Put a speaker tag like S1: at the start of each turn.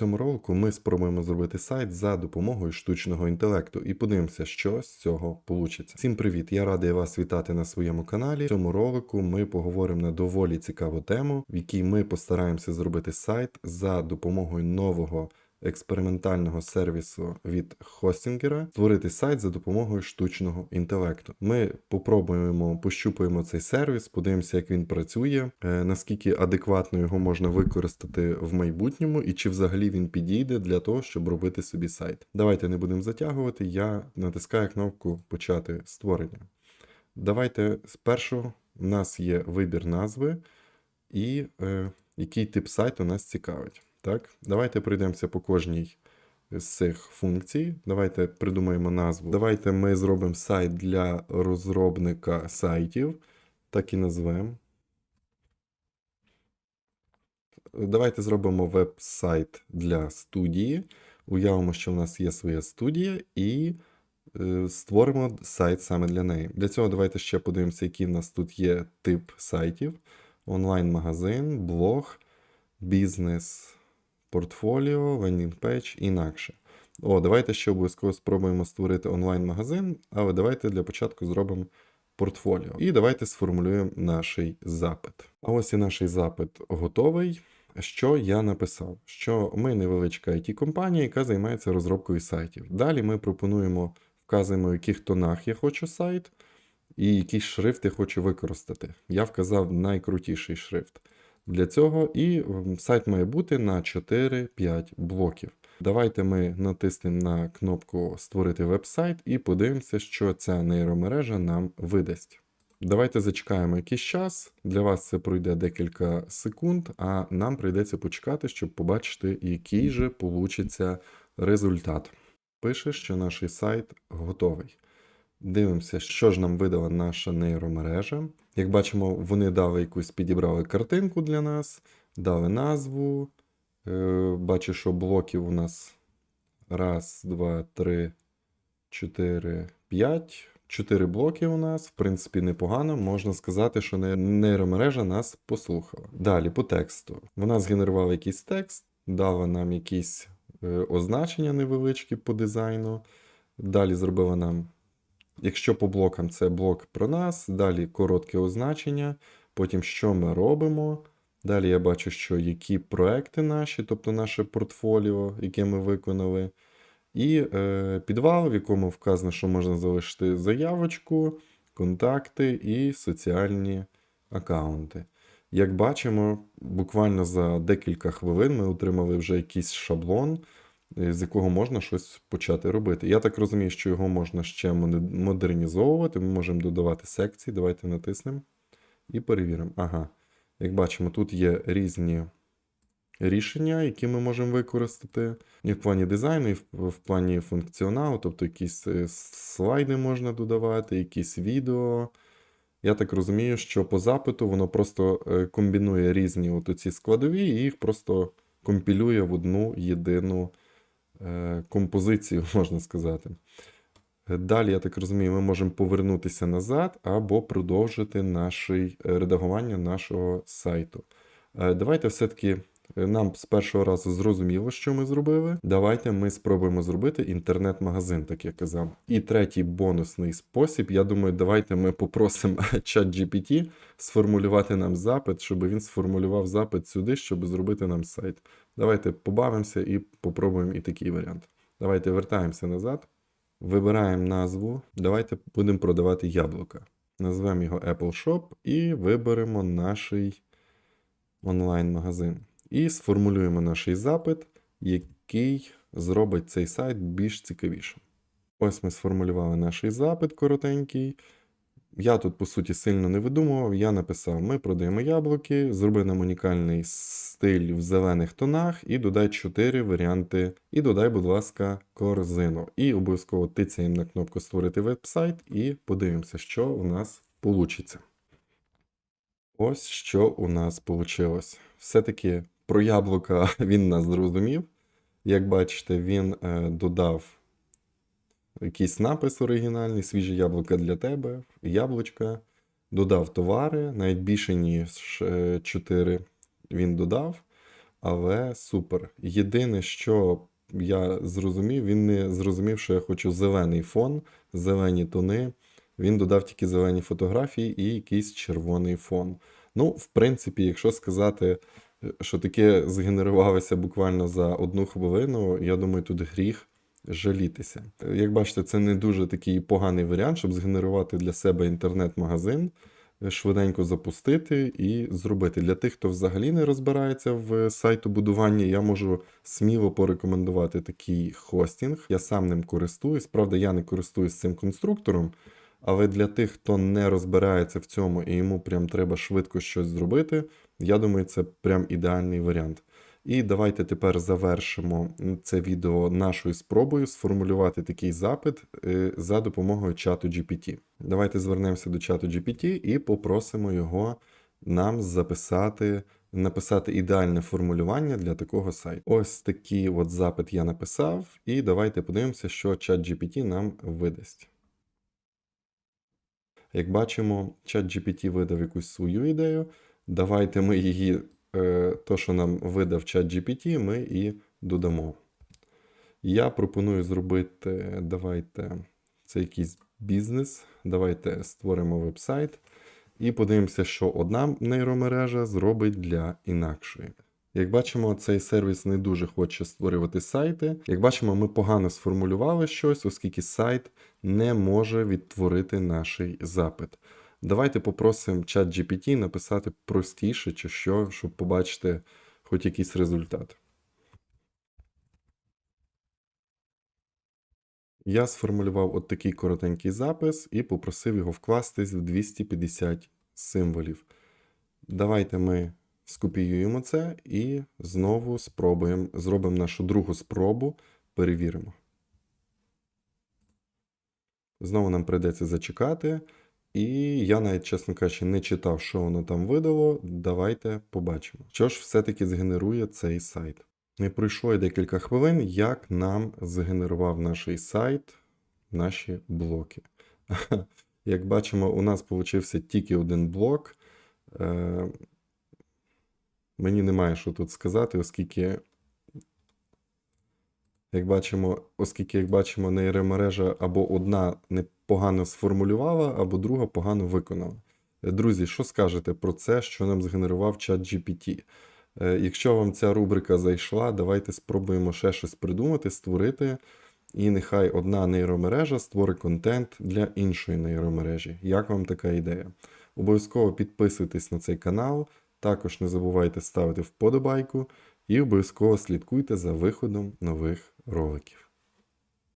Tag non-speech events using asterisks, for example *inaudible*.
S1: цьому ролику ми спробуємо зробити сайт за допомогою штучного інтелекту і подивимося, що з цього вийде. Всім привіт! Я радий вас вітати на своєму каналі. В цьому ролику ми поговоримо на доволі цікаву тему, в якій ми постараємося зробити сайт за допомогою нового. Експериментального сервісу від хостінгера створити сайт за допомогою штучного інтелекту. Ми попробуємо пощупаємо цей сервіс, подивимося, як він працює, е, наскільки адекватно його можна використати в майбутньому, і чи взагалі він підійде для того, щоб робити собі сайт. Давайте не будемо затягувати. Я натискаю кнопку Почати створення. Давайте спершу у нас є вибір назви і е, який тип сайту нас цікавить. Так, давайте пройдемося по кожній з цих функцій. Давайте придумаємо назву. Давайте ми зробимо сайт для розробника сайтів. Так і назвемо. Давайте зробимо веб-сайт для студії. Уявимо, що в нас є своя студія, і е, створимо сайт саме для неї. Для цього давайте ще подивимося, який в нас тут є тип сайтів: онлайн-магазин, блог, бізнес портфоліо, лендінг-пейдж, інакше. О, давайте ще обов'язково спробуємо створити онлайн-магазин, але давайте для початку зробимо портфоліо. І давайте сформулюємо наш запит. А ось і наш запит готовий. Що я написав? Що ми невеличка it компанія яка займається розробкою сайтів. Далі ми пропонуємо, вказуємо, в яких тонах я хочу сайт, і який шрифт я хочу використати. Я вказав найкрутіший шрифт для цього, і сайт має бути на 4-5 блоків. Давайте ми натиснемо на кнопку Створити веб-сайт і подивимося, що ця нейромережа нам видасть. Давайте зачекаємо якийсь час. Для вас це пройде декілька секунд, а нам прийдеться почекати, щоб побачити, який же получиться результат. Пише, що наш сайт готовий. Дивимося, що ж нам видала наша нейромережа. Як бачимо, вони дали якусь підібрали картинку для нас, дали назву. Е, бачу, що блоків у нас раз, два, три, чотири, п'ять. Чотири блоки у нас, в принципі, непогано. Можна сказати, що нейромережа нас послухала. Далі по тексту. Вона згенерувала якийсь текст, дала нам якісь е, означення невеличкі по дизайну. Далі зробила нам Якщо по блокам це блок про нас, далі коротке означення, потім що ми робимо. Далі я бачу, що які проекти наші, тобто наше портфоліо, яке ми виконали. І е, підвал, в якому вказано, що можна залишити заявочку, контакти і соціальні аккаунти. Як бачимо, буквально за декілька хвилин ми отримали вже якийсь шаблон. Е, з якого можна щось почати робити. Я так розумію, що його можна ще модернізовувати. Ми можемо додавати секції. Давайте натиснемо і перевіримо. Ага. Як бачимо, тут є різні рішення, які ми можемо використати і в плані дизайну, і в плані функціоналу, тобто якісь е, слайди можна додавати, якісь відео. Я так розумію, що по запиту воно просто е, комбінує різні от ці складові і їх просто компілює в одну єдину композицію, *laughs* можна сказати. Далі, я так розумію, ми можемо повернутися назад або продовжити наше редагування нашого сайту. Е, давайте все-таки нам з першого разу зрозуміло, що ми зробили. Давайте ми спробуємо зробити інтернет-магазин, так я казав. І третій бонусний спосіб. Я думаю, давайте ми попросимо *laughs* ChatGPT сформулювати нам запит, щоб він сформулював запит сюди, щоб зробити нам сайт. Давайте побавимося і попробуємо і такий варіант. Давайте вертаємося назад. Вибираємо назву. Давайте будемо продавати яблука. Назвемо його Apple Shop і виберемо наш онлайн-магазин. І сформулюємо наш запит, який зробить цей сайт більш цікавішим. Ось ми сформулювали наш запит коротенький. Я тут, по суті, сильно не видумував. Я написав: ми продаємо яблуки, зроби нам унікальний стиль в зелених тонах і додай 4 варіанти. І додай, будь ласка, корзину. І обов'язково тицяємо на кнопку Створити веб-сайт і подивимося, що у нас вийде. Ось що у нас вийшло. Все-таки про яблука *laughs* він нас зрозумів. Як бачите, він е, додав якийсь напис оригінальний, свіже яблука для тебе, яблучка. Додав товари, навіть більше, ніж 4 е, він додав. але супер. Єдине, що я зрозумів, він не зрозумів, що я хочу зелений фон, зелені тони. Він додав тільки зелені фотографії і якийсь червоний фон. Ну, в принципі, якщо сказати, е, що таке згенерувалося буквально за одну хвилину, я думаю, тут гріх жалітися. Е, Як бачите, це не дуже такий поганий варіант, щоб згенерувати для себе інтернет-магазин, е, швиденько запустити і зробити. Для тих, хто взагалі не розбирається в сайтобудуванні, я можу сміло порекомендувати такий хостінг. Я сам ним користуюсь. Правда, я не користуюсь цим конструктором. Але для тих, хто не розбирається в цьому і йому прям треба швидко щось зробити, я думаю, це прям ідеальний варіант. І давайте тепер завершимо це відео нашою спробою сформулювати такий запит е, за допомогою чату GPT. Давайте звернемося до чату GPT і попросимо його нам записати, написати ідеальне формулювання для такого сайту. Ось такий от запит я написав, і давайте подивимося, що чат GPT нам видасть. Як бачимо, чат GPT видав якусь свою ідею. Давайте ми її, то, що нам видав чат GPT, ми і додамо. Я пропоную зробити, давайте, це якийсь бізнес. Давайте створимо веб-сайт і подивимося, що одна нейромережа зробить для інакшої. Як бачимо, цей сервіс не дуже хоче створювати сайти. Як бачимо, ми погано сформулювали щось, оскільки сайт не може відтворити наш запит. Давайте попросимо чат GPT написати простіше чи що, щоб побачити хоч якийсь результат. Я сформулював от такий коротенький запис і попросив його вкластись в 250 символів. Давайте ми скопіюємо це і знову спробуємо, зробимо нашу другу спробу, перевіримо. Знову нам прийдеться зачекати. І я навіть, чесно кажучи, не читав, що воно там видало. Давайте побачимо. Що ж все-таки згенерує цей сайт. Не пройшло й декілька хвилин, як нам згенерував наш сайт наші блоки. *laughs* Як бачимо, у нас получився тільки один блок. Е, Мені немає що тут сказати, оскільки, як бачимо, оскільки, як бачимо, нейромережа або одна непогано сформулювала, або друга погано виконала. Е, Друзі, що скажете про це, що нам згенерував чат GPT? Е, Якщо вам ця рубрика зайшла, давайте спробуємо ще щось придумати, створити. І нехай одна нейромережа створить контент для іншої нейромережі. Як вам така ідея? Обов'язково підписуйтесь на цей канал, також не забувайте ставити вподобайку і обов'язково слідкуйте за виходом нових роликів.